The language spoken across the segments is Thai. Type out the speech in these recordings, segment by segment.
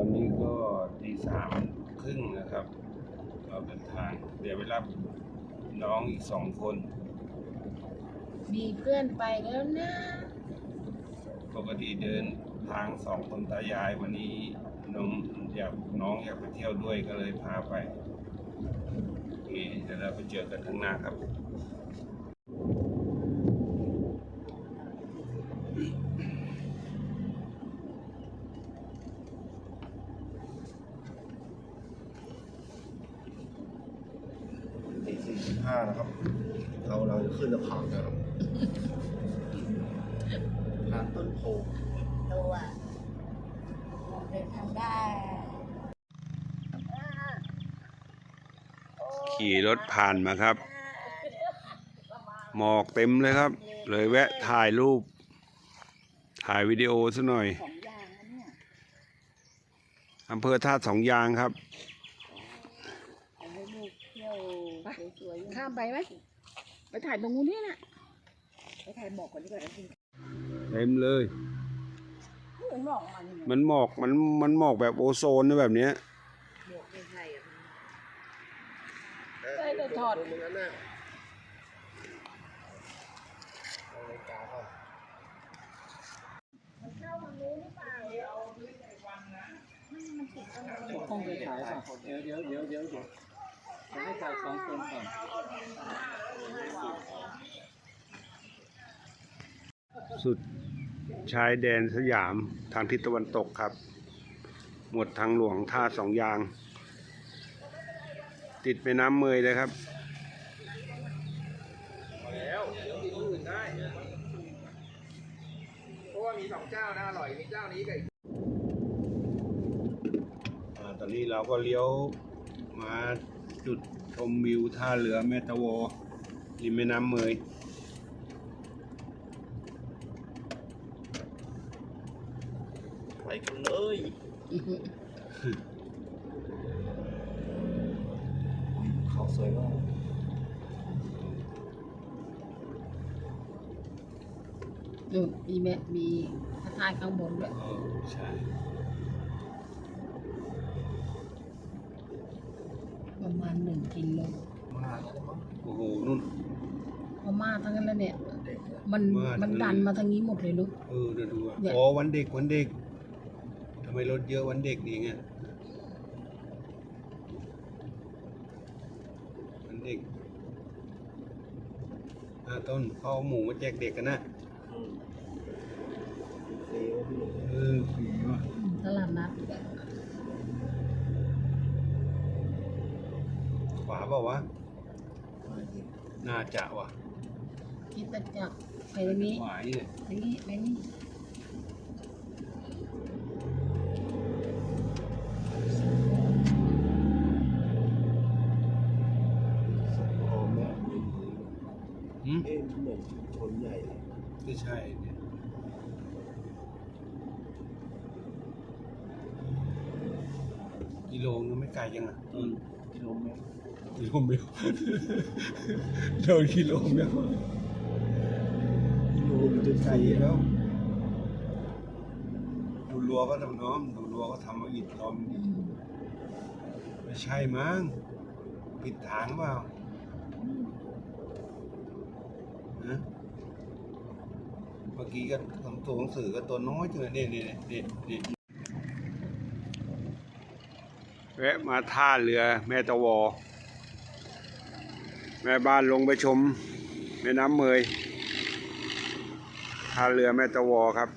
อนนี้ก็ตีสามครึ่งนะครับ เราเดินทาง เดี๋ยวไปรับน้องอีกสองคน มีเพื่อนไปแล้วนะ ปกติเดินทางสองคนตายายวันนี้น้องอยากน้องอยากไปเที่ยวด้วยก็เลยพาไป โอเคเดี๋ยวเราไปเจอกันข้างหน้าครับ ตีสี่สิบห้า นะครับ เราเราจะขึ้นสะพานนะครับผ่านต้นโพตัวเดินทางได้ขี่รถผ่านมาครับ หมอกเต็มเลยครับ เลยแวะถ่ายรูป ถ่ายวิดีโอซะหน่อยสองอย่างนะเนี่ยอำเภอท่าสองยางครับ เอาให้ลูกเที่ยวสวยๆ ข้ามไปไหมไปถ่ายตรงนู้นนี่นะไปถ่ายหมอกก่อนดีกว่านะจริงเต็มเลย เหมือนหมอกมันมันหมอกมันมันหมอกแบบโอโซนนะแบบเนี้ย หมอกไม่ใช่อะได้เลยถอดตรงนั้นน่ะเอานาฬิกาเข้าคงไปถ่ายป่ะเดี๋ยวเดี๋ยวเดี๋ยวเดี๋ยว เดี๋ยวจะให้ถ่ายสองคนก่อนสุดชายแดนสยามทางทิศตะวันตกครับ หมดทางหลวงท่าสองยาง ติดแม่น้ำเมยเลยครับแล้วเดี๋ยวมีคนอื่นได้เพราะว่ามีสองเจ้านะอร่อยมีเจ้านี้กับอีกอ่าตอนนี้เราก็เลี้ยวมา จุดชมวิวท่าเรือแม่ตะวอริมแม่น้ำเมยไปกันเลยเขาสวยมากนู่นมีแม่มีพระธาตุข้างบนด้วย เออใช่ ประมาณหนึ่งกิโลมาแล้วมั้งโอ้โหนุ่นพม่าทั้งนั้นแล้วเนี่ยเด็กมันมาทั้งนั้นมันดันมาทางนี้หมดเลยลูกเออเดี๋ยวดูอะเนี่ยอ๋อวันเด็กวันเด็กทำไมรถเยอะวันเด็กนี่ไงวันเด็กอ่าต้นเขาเอาหมูมาแจกเด็กกันนะอืมเลี้ยวพี่หนุ่มเออผีว่ะตลาดนัด วาเปล่าวะมาจริงน่าจะว่ะคิดแต่จักรไปตรงนี้ขวานี่เนี่ยไปนี่ไปนี่สมพรแม่มีหืมเอ๊ะเหมือนชุมชนใหญ่เลยไม่ใช่เนี่ยกิโลนึงไม่ไกลยังอะต้นกิโลเมตรกิโลเมตร โดนกิโลเมตรกิโลมันจะไกไกลลแล้วดูรั้วก็ทำน้อมดูรั้วก็ทำเอาอิฐล้อมอืมไม่ใช่มั้งผิดทางเปล่าฮะเมื่อกี้ก็ทำตัวหนังสือก็ตัวน้อยจังเลยเนี่ยเนี่ยเนี่ยเนี่ยแวะมาท่าเรือแม่ตะวอ แม่บ้านลงไปชมแม่น้ำเมยท่าเรือแม่ตะวอครับ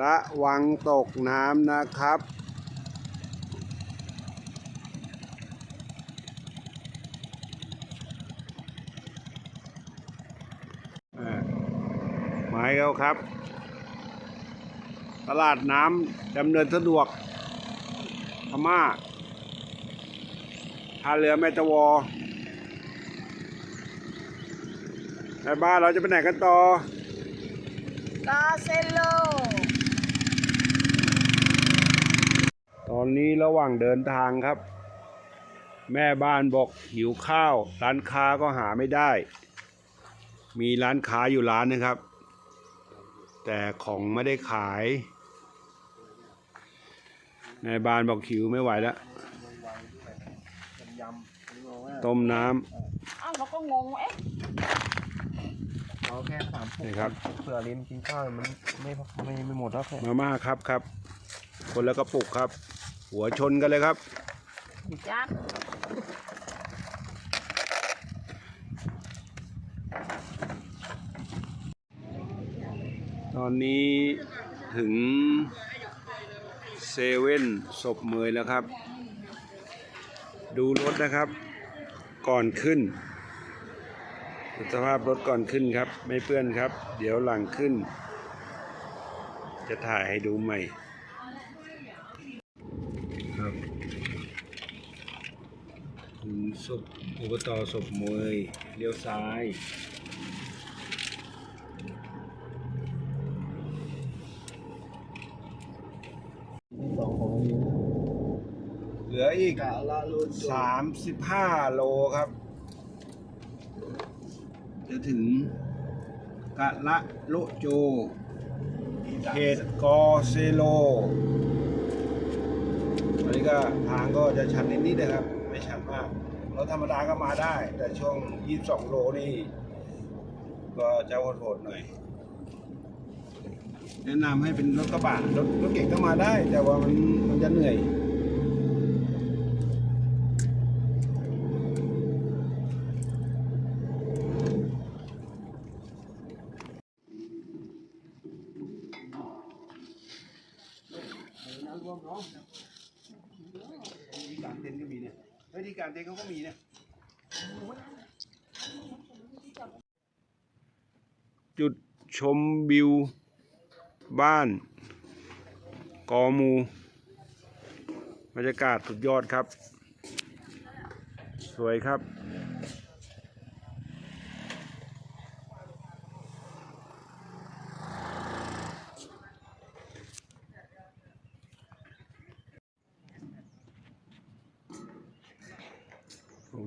ระวังตกน้ำนะครับ อ่าหมายเขา ครับ ตลาดน้ำดำเนินสะดวกพม่าท่าเรือแม่ตะวอในบ้านเราจะไปไหนกันต่อกาเซโลตอนนี้ระหว่างเดินทางครับ แม่บ้านบอกหิวข้าว ร้านค้าก็หาไม่ได้ มีร้านค้าอยู่ร้านนึงครับ แต่ของไม่ได้ขายแม่บ้านบอกหิวไม่ไหวแล้วยำนี่บอกว่าต้มน้อ้าวเราก็งงเอ๊ะเอาแค่สามำนี่ครับ เผื่อลิ้นกินข้าวมันไม่ไม่ไม่หมดแล้วแค่มาม่าครับครับ คนละกระปุกครับ หัวชนกันเลยครับจัดต อนนี้ถึงเซเว่นศพเมยแล้วครับ ดูรถนะครับ ก่อนขึ้น สภาพรถก่อนขึ้นครับ ไม่เปื้อนครับ เดี๋ยวหลังขึ้น จะถ่ายให้ดูใหม่ครับถึงศพอบตศพเมยเลี้ยวซ้าย สองของลิ้น เหลื อีกสามสิบห้าโลครับ จะถึงกะละโลโจเขตกอเซโลอันนี้ก็ทางก็จะชันนิดๆนะครับ ไม่ชันมากรถธรรมดาก็มาได้ แต่ช่วง 22 โลนี่ ก็จะโหดๆหน่อย แนะนำให้เป็นรถกระบะรถรถเก่งก็มาได้ แต่ว่ามันมันจะเหนื่อย ที่กลางเต็นท์ก็มีเนี่ยเฮ้ยที่กลางเต็นท์เขาก็มีเนี่ย จุด ชมวิว บ้าน กอมูบรรยากาศสุดยอดครับ สวยครับ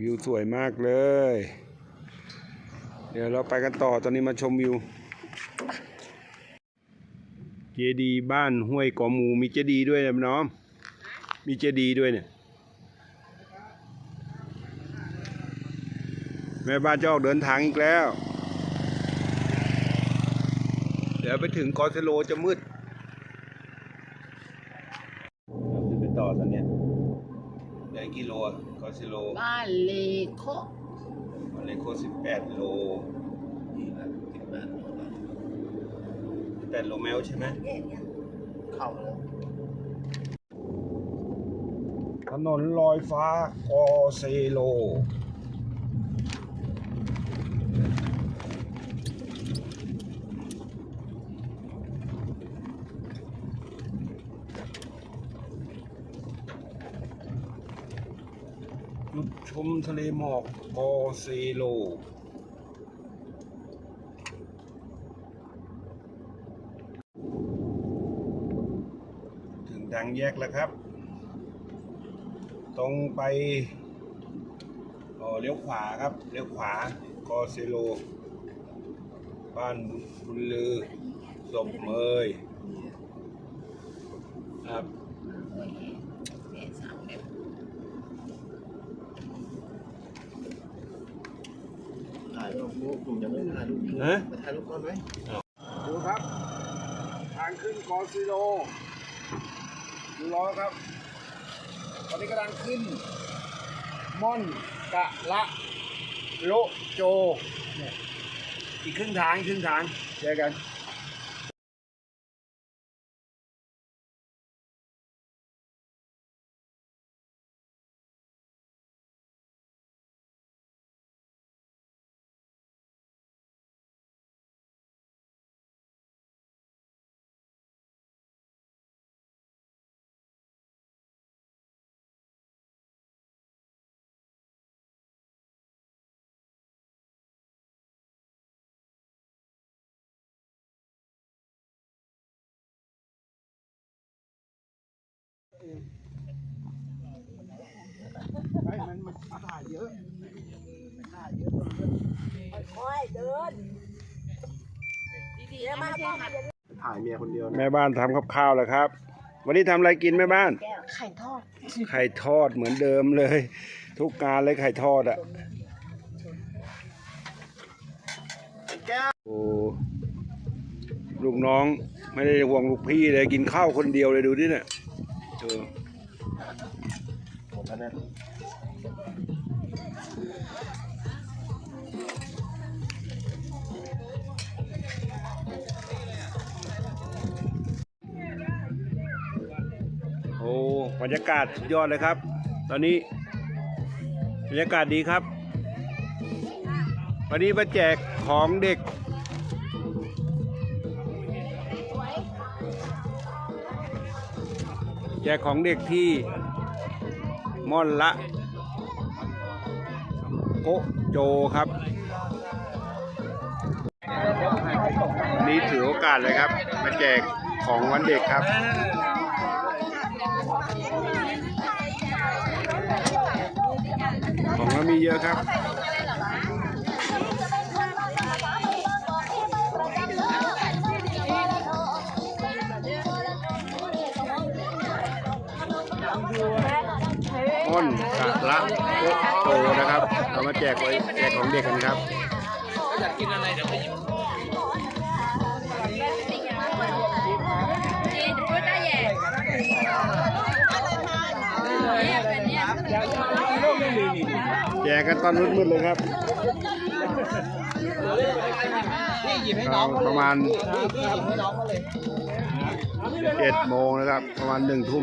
วิวสวยมากเลย เดี๋ยวเราไปกันต่อตอนนี้มาชมวิว ดีย์บ้านห้วยกอหมูมีเจดีย์ด้วยนะน้อง มีเจดีย์ด้วยเนี่ย แม่บ้านจะออกเดินทางอีกแล้ว เดี๋ยวไปถึงกอเซโลจะมืดเราขึ้นไปต่อตอนเนี้ยได้กิโลอะกอเซโลบ้านเลโควันนี้โคสิบแปดโล นี่นะติดแบน แปดโลแมวใช่ไหมเข้าแล้วถนนลอยฟ้ากอเซโล จุดชมทะเลหมอกกอเซโล ถึงทางแยกแล้วครับ ตรงไปเอ่อเลี้ยวขวาครับเลี้ยวขวากอเซโล บ้านบุญลือศพเมยครับถ่ายรูปผมยังไม่ถ่ายรูปฮะไปถ่ายรูปก่อนไหมดูครับ ทางขึ้นกอเซโลดู ล้อครับ ตอนนี้กำลังขึ้น ม่อนกะละโลโจเนี่ยอีกครึ่งทางอีกครึ่งทางเจอกัน ไม่มันมันถ่ายเยอะค่อยเดินดีๆนะมาพ่อถ่ายเมียคนเดียวนะแม่บ้านทำกับข้าวแล้วครับ วันนี้ทำอะไรกินแม่บ้าน ไข่ทอด ไข่ทอดเหมือนเดิมเลย ทุกการเลยไข่ทอดอะโอ้ลูกน้องไม่ได้ห่วงลูกพี่เลยกินข้าวคนเดียวเลยดูดิเนี่ย เออหมดแล้วเนี่ยโอ้บรรยากาศสุดยอดเลยครับ ตอนนี้บรรยากาศดีครับ วันนี้มาแจกของเด็ก แจกของเด็กที่ม่อนละโกโจครับ นี่ถือโอกาสเลยครับ มาแจกของวันเด็กครับของเรามีเยอะครับ กะละโตนะครับเรามาแจกไว้แจกของเด็กกันครับแจกกันตอนมืดๆเลยครับประมาณเจ็ดโมงนะครับ ประมาณหนึ่งทุ่ม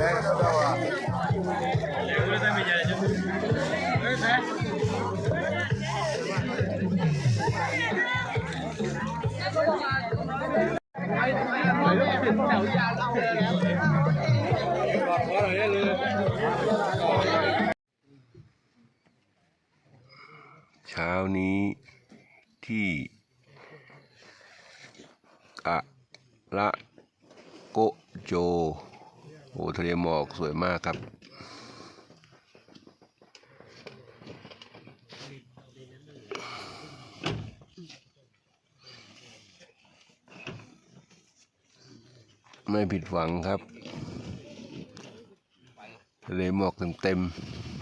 เด้อ เช้านี้ที่อะละโกโจ โอ้ทะเลหมอกสวยมากครับไม่ผิดหวังครับทะเลหมอกเต็มๆ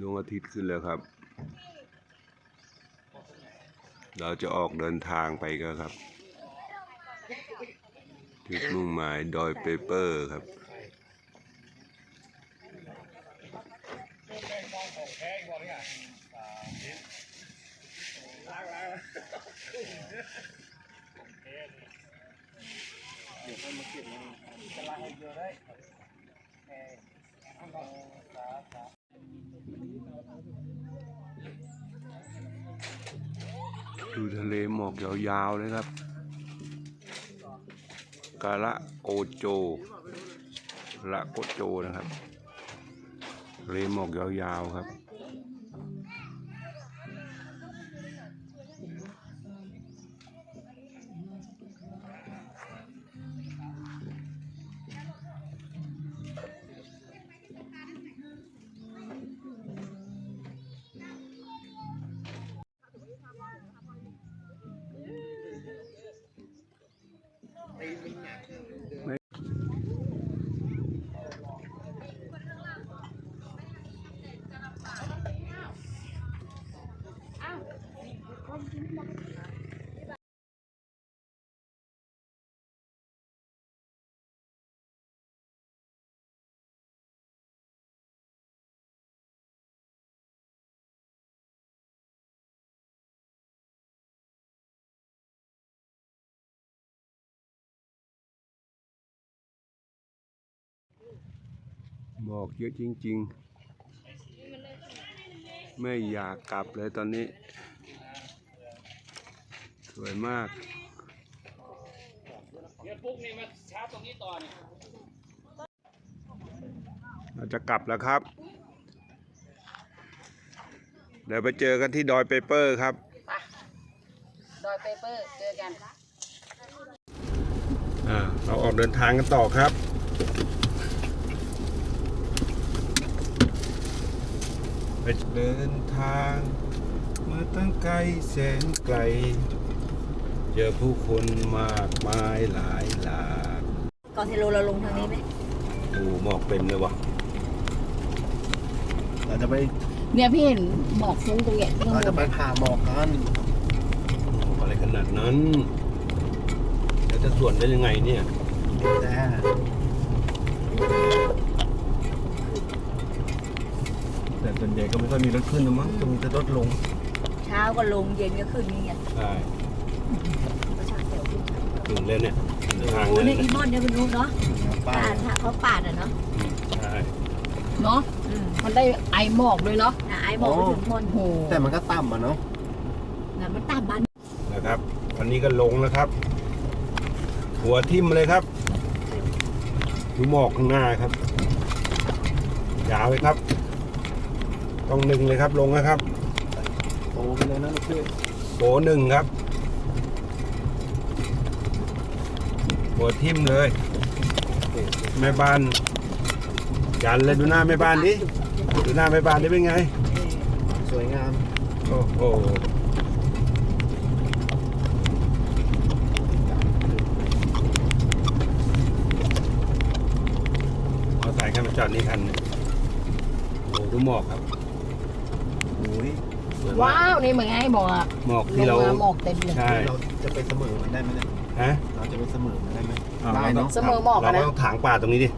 ดวงอาทิตย์ขึ้นแล้วครับ เราจะออกเดินทางไปกันครับจุดมุ่งหมายดอยเปเปอร์ครับดู ดูทะเลหมอกยาวๆเลยครับกาละโกโจละโกโจนะครับทะเลหมอกยาวๆครับ หมอกเยอะจริง ๆ ไม่อยากกลับเลยตอนนี้ สวยมากเดี๋ยวปุ๊กนี่มาชาร์จตรงนี้ต่อเนี่ยเราจะกลับแล้วครับ เดี๋ยวไปเจอกันที่ดอยเปเปอร์ครับ ดอยเปเปอร์ เจอกันอ่าเราออกเดินทางกันต่อครับไปเดินทาง มาตั้งไกลแสนไกล เจอผู้คนมากมายหลายหลากก่อนเทโลเราลงทางนี้ไหมโอ้หมอกเต็มเลยวะเราจะไปเนี่ยพี่เห็นหมอกฟุ้งตรงเนี้ยข้างเราบจะนไปผ่าหมอกกันอะไรขนาดนั้นแล้วจะส่วนได้ยังไงเนี่ยแต่แต่ส่วนใหญ่ก็ไม่ค่อยมีรถขึ้นนะมั้งจะมีแต่รถลง เช้าก็ลงเย็นก็ขึ้นนี่ไงใช่ ถึงแล้วเนี่ยทางโอ้แล้วเนี่ยเนี่ยอีมอนเนี่ยคุณรู้เนาะปาดถ้าเขาปาดอะเนาะใช่เนาะอืมมันได้ไอหมอกด้วยเนาะน่ะไอ้บอกไปถึงมอนโอ้โหแต่มันก็ต่ำอะเนาะนะมันตามบันนะครับวันนี้ก็ลงแล้วครับ หัวทิ่มเลยครับดูหมอกข้างหน้าครับยาวเลยครับ ต้องหนึ่งเลยครับลงนะครับโตไปเลยนะลูกพี่โบหนึ่งครับ หัวทิ่มเลย แม่บ้านยันเลยดูหน้าแม่บ้านดิดูหน้าแม่บ้านได้เป็นไง สวยงาม โอ้โหเอาสายแค่มาจอดนี่คันหนึงโอ้โหดูหมอกครับโอ้ยสวยมกว้าว นี่เหมือนไงหมอกอะหมอกลที่งเรามาหมอกเต็มเลยใช่ เราจะไปเสมอมันได้ไหมเนี่ย ฮะเราจะไปเสมอมันได้ไหมอ่าได้เราต้อเนาะงเสมอหมอกเราอะก็นะ ต้องถางป่าตรงนี้ดิ